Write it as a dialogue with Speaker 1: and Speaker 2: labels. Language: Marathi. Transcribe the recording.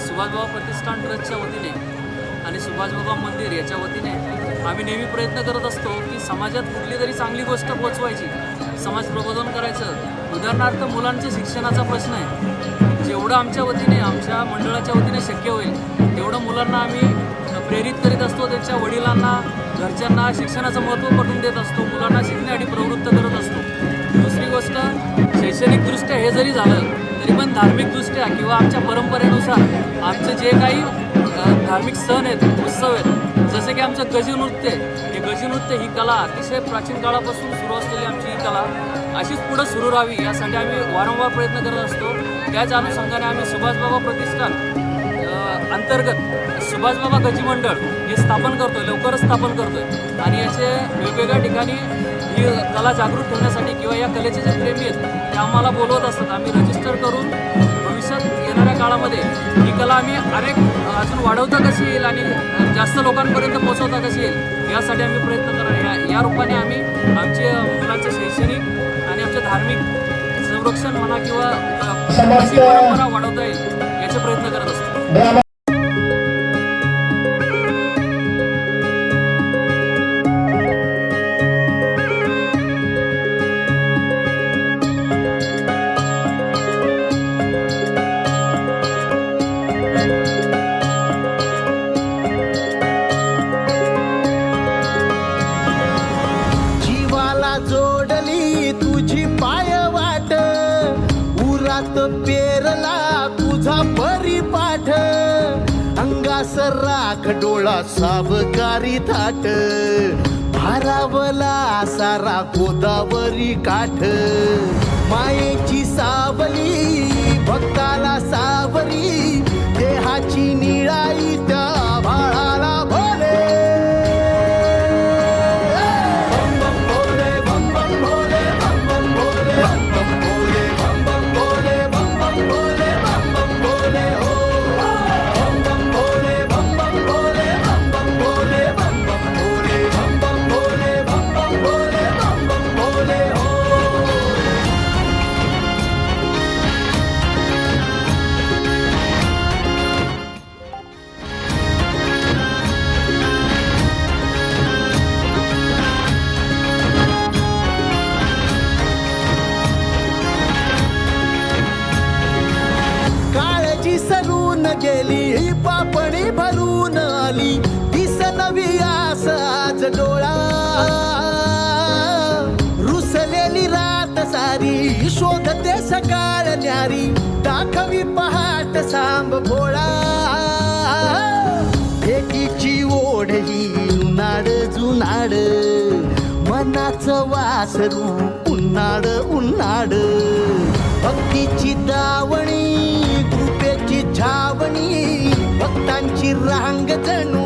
Speaker 1: सुभाषबाबा प्रतिष्ठान ट्रस्टच्या वतीने आणि सुभाषबाबा मंदिर याच्या वतीने आम्ही नेहमी प्रयत्न करत असतो की समाजात कुठली तरी चांगली गोष्ट पोचवायची समाज प्रबोधन करायचं. उदाहरणार्थ मुलांच्या शिक्षणाचा प्रश्न आहे. जेवढं आमच्या वतीने आमच्या मंडळाच्या वतीने शक्य होईल तेवढं मुलांना आम्ही प्रेरित करीत असतो त्यांच्या वडिलांना घरच्यांना शिक्षणाचं महत्त्व पटवून देत असतो मुलांना शिकण्यासाठी प्रवृत्त करत असतो. दुसरी गोष्ट शैक्षणिकदृष्ट्या हे जरी झालं तरी पण धार्मिकदृष्ट्या किंवा आमच्या परंपरेनुसार आमचे जे काही धार्मिक सण आहेत उत्सव आहेत जसे की आमचं गजी नृत्य हे गजी नृत्य ही कला अतिशय प्राचीन काळापासून सुरू असलेली आमची ही कला अशीच पुढं सुरू राहावी यासाठी आम्ही वारंवार प्रयत्न करत असतो. त्याच अनुषंगाने आम्ही सुभाषबाबा प्रतिष्ठान अंतर्गत सुभाषबाबा गजी मंडळ हे स्थापन करतोय लवकरच स्थापन करतोय. आणि याचे वेगवेगळ्या ठिकाणी ही कला जागृत ठेवण्यासाठी किंवा या कलेचे जे प्रेमी आहेत ते आम्हाला बोलवत असतात. आम्ही रजिस्टर करून भविष्यात येणाऱ्या काळामध्ये ही कला आम्ही अनेक अजून वाढवता कशी येईल आणि जास्त लोकांपर्यंत पोहोचवता कशी येईल यासाठी आम्ही प्रयत्न करणार. या या रूपाने आम्ही आमचे मुलांचे शैक्षणिक आणि आमचे धार्मिक संरक्षण म्हणा किंवा कशी परंपरा वाढवता येईल याचे प्रयत्न करत असतो.
Speaker 2: अंगास राख डोळा साबकारी थाट. भारावला सारा गोदावरी काठ. मायेची सावली भक्ताला सा गेली ही पापणी भरून आली. दिस नवी आस आज डोळा. रुसलेली रात सारी शोधते सकाळ न्यारी. दाखवी पहाट सांब भोळा. भेटीची ओढली उन्हाड उन्हाळ जुनाड. मनाचं वासरू उन्हाळ उन्हाळ भक्तीची दाव रांग जणू रूपा पाक